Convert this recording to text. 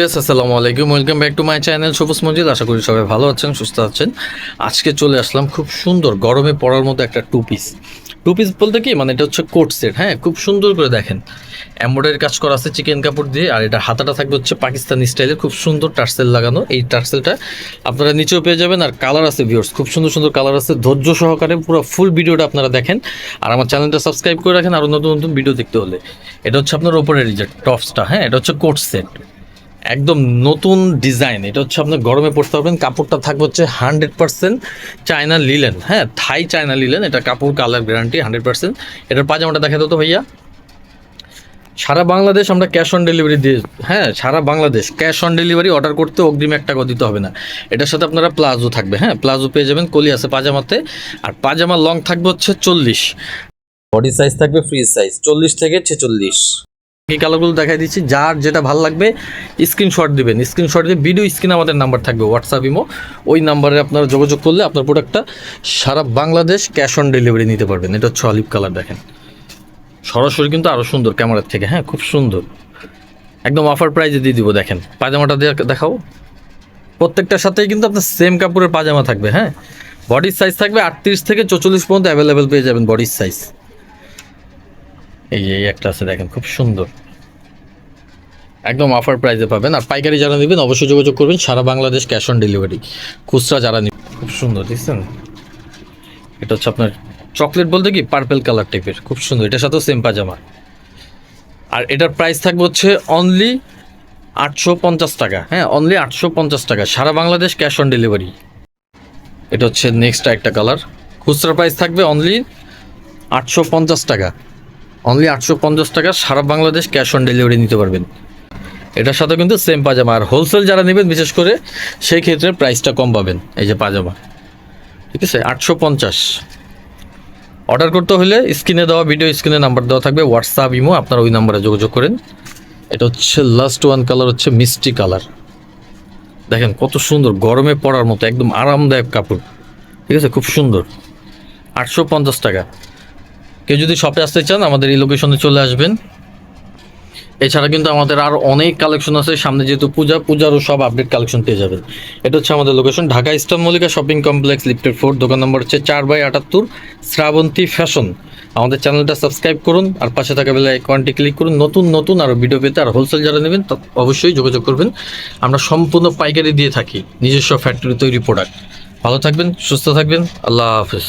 Yes আসসালামু আলাইকুম। Welcome back to my channel Sabuj Manzil. আশা করি সবাই ভালো আছেন, সুস্থ আছেন। আজকে চলে আসলাম খুব সুন্দর গরমে পড়ার মতো একটা টু পিস টু পিস বলতে কি? মানে এটা হচ্ছে কোট সেট হ্যাঁ? খুব সুন্দর করে দেখেন। এমব্রয়ডারি কাজ করা আছে চিকেন কাপড় দিয়ে, আর এটা হাতাটা থাকবে হচ্ছে পাকিস্তানি স্টাইলের খুব সুন্দর টার্সেল লাগানো। এই টার্সেলটা আপনারা নিচেও পেয়ে যাবেন, আর কালার আছে ভিউর্স খুব সুন্দর সুন্দর কালার আছে। ধৈর্য সহকারে পুরো ফুল ভিডিওটা আপনারা দেখেন। আর আমার চ্যানেলটা সাবস্ক্রাইব করে রাখেন আরও নতুন নতুন ভিডিও দেখতে হলে। এটা হচ্ছে আপনার ওপরের যে টপসটা হ্যাঁ? এটা হচ্ছে কোট সেট একদম নতুন ডিজাইন এটা হচ্ছে আপনার গরমে পড়তে পারবেন। কাপড়টা থাকবে হচ্ছে হান্ড্রেড পার্সেন্ট চায়না লিলেন হ্যাঁ থাই চায়না লিলেন এটা কাপড় কালার গ্যারান্টি হান্ড্রেড পার্সেন্ট এটার পাজামাটা দেখা তো ভাইয়া। সারা বাংলাদেশ আমরা ক্যাশ অন ডেলিভারি দিয়ে হ্যাঁ সারা Bangladesh cash on delivery order করতে অগ্রিম এক টাকা দিতে হবে না। এটার সাথে আপনারা প্লাজো থাকবে। হ্যাঁ প্লাজো পেয়ে যাবেন কলি আছে পাজামাতে। আর পাজামা লং থাকবে হচ্ছে চল্লিশ। বডি সাইজ থাকবে ফ্রি সাইজ চল্লিশ থেকে ছেচল্লিশ। এই কালারগুলো দেখাই দিচ্ছি। যার যেটা ভালো লাগবে স্ক্রিনশট দিবেন। স্ক্রিনশট দিয়ে ভিডিও স্ক্রিনে আমাদের নাম্বার থাকবে হোয়াটসঅ্যাপ ইমো ওই নাম্বারে আপনারা যোগাযোগ করলে আপনার প্রোডাক্টটা সারা বাংলাদেশ ক্যাশ অন ডেলিভারি নিতে পারবেন। এটা হচ্ছে অলিভ কালার দেখেন। সরাসরি কিন্তু আরও সুন্দর ক্যামেরার থেকে হ্যাঁ খুব সুন্দর। একদম অফার প্রাইজে দিয়ে দিব, দেখেন। পাজামাটা দেখাও। প্রত্যেকটার সাথেই কিন্তু আপনার সেম কাপড়ের পাজামা থাকবে হ্যাঁ। বডির সাইজ থাকবে আটত্রিশ থেকে চৌচল্লিশ পর্যন্ত অ্যাভেলেবেল পেয়ে যাবেন বডির সাইজ এই যে একটা আছে, দেখেন, খুব সুন্দর। একদম অফার প্রাইসে পাবেন। আর পাইকারি যারা নেবেন, অবশ্যই যোগাযোগ করবেন। সারা বাংলাদেশ ক্যাশ অন ডেলিভারি খুচরা যারা নেবেন, খুব সুন্দর, দেখছেন? এটা হচ্ছে আপনার চকলেট বলতে কি? পার্পেল কালার টাইপের খুব সুন্দর। এটার সাথেও সেম পাজামা। আর এটার প্রাইস থাকবে হচ্ছে অনলি আটশো পঞ্চাশ টাকা। হ্যাঁ অনলি আটশো পঞ্চাশ টাকা। সারা বাংলাদেশ ক্যাশ অন ডেলিভারি এটা হচ্ছে নেক্সট একটা কালার খুচরা প্রাইস থাকবে অনলি আটশো পঞ্চাশ টাকা। অনলি আটশো পঞ্চাশ টাকা সারা বাংলাদেশ ক্যাশ অন ডেলিভারি নিতে পারবেন। এটার সাথে কিন্তু সেম পাজামা। আর হোলসেল যারা নেবেন, বিশেষ করে সেই ক্ষেত্রে প্রাইসটা কম পাবেন, এই যে পাজামা। ঠিক আছে? আটশো পঞ্চাশ। অর্ডার করতে হলে স্ক্রিনে দেওয়া ভিডিও স্ক্রিনে নাম্বার দেওয়া থাকবে। হোয়াটসঅ্যাপ ইমো আপনার ওই নাম্বারে যোগাযোগ করেন। এটা হচ্ছে লাস্ট ওয়ান কালার হচ্ছে মিষ্টি কালার দেখেন, কত সুন্দর, গরমে পড়ার মতো, একদম আরামদায়ক কাপড়। ঠিক আছে? খুব সুন্দর। আটশো পঞ্চাশ টাকা। কেউ যদি শপে আসতে চান, আমাদের এই লোকেশনে চলে আসবেন। এছাড়া কিন্তু আমাদের আর অনেক কালেকশন আছে। সামনে যেহেতু পূজা, পূজারও সব আপডেট কালেকশন পেয়ে যাবেন। এটা হচ্ছে আমাদের location Dhaka eastern Mallika shopping complex lifted four দোকান নম্বর হচ্ছে চার বাই আটাত্তর, শ্রাবন্তী ফ্যাশন আমাদের চ্যানেলটা সাবস্ক্রাইব করুন, আর পাশে থাকা বেলা আইকনটি ক্লিক করুন। নতুন নতুন আরও ভিডিও পেতে আর হোলসেল যারা নেবেন, তা অবশ্যই যোগাযোগ করবেন। আমরা সম্পূর্ণ পাইকারি দিয়ে থাকি, নিজস্ব ফ্যাক্টরি তৈরি প্রোডাক্ট ভালো থাকবেন, সুস্থ থাকবেন, আল্লাহ হাফেজ।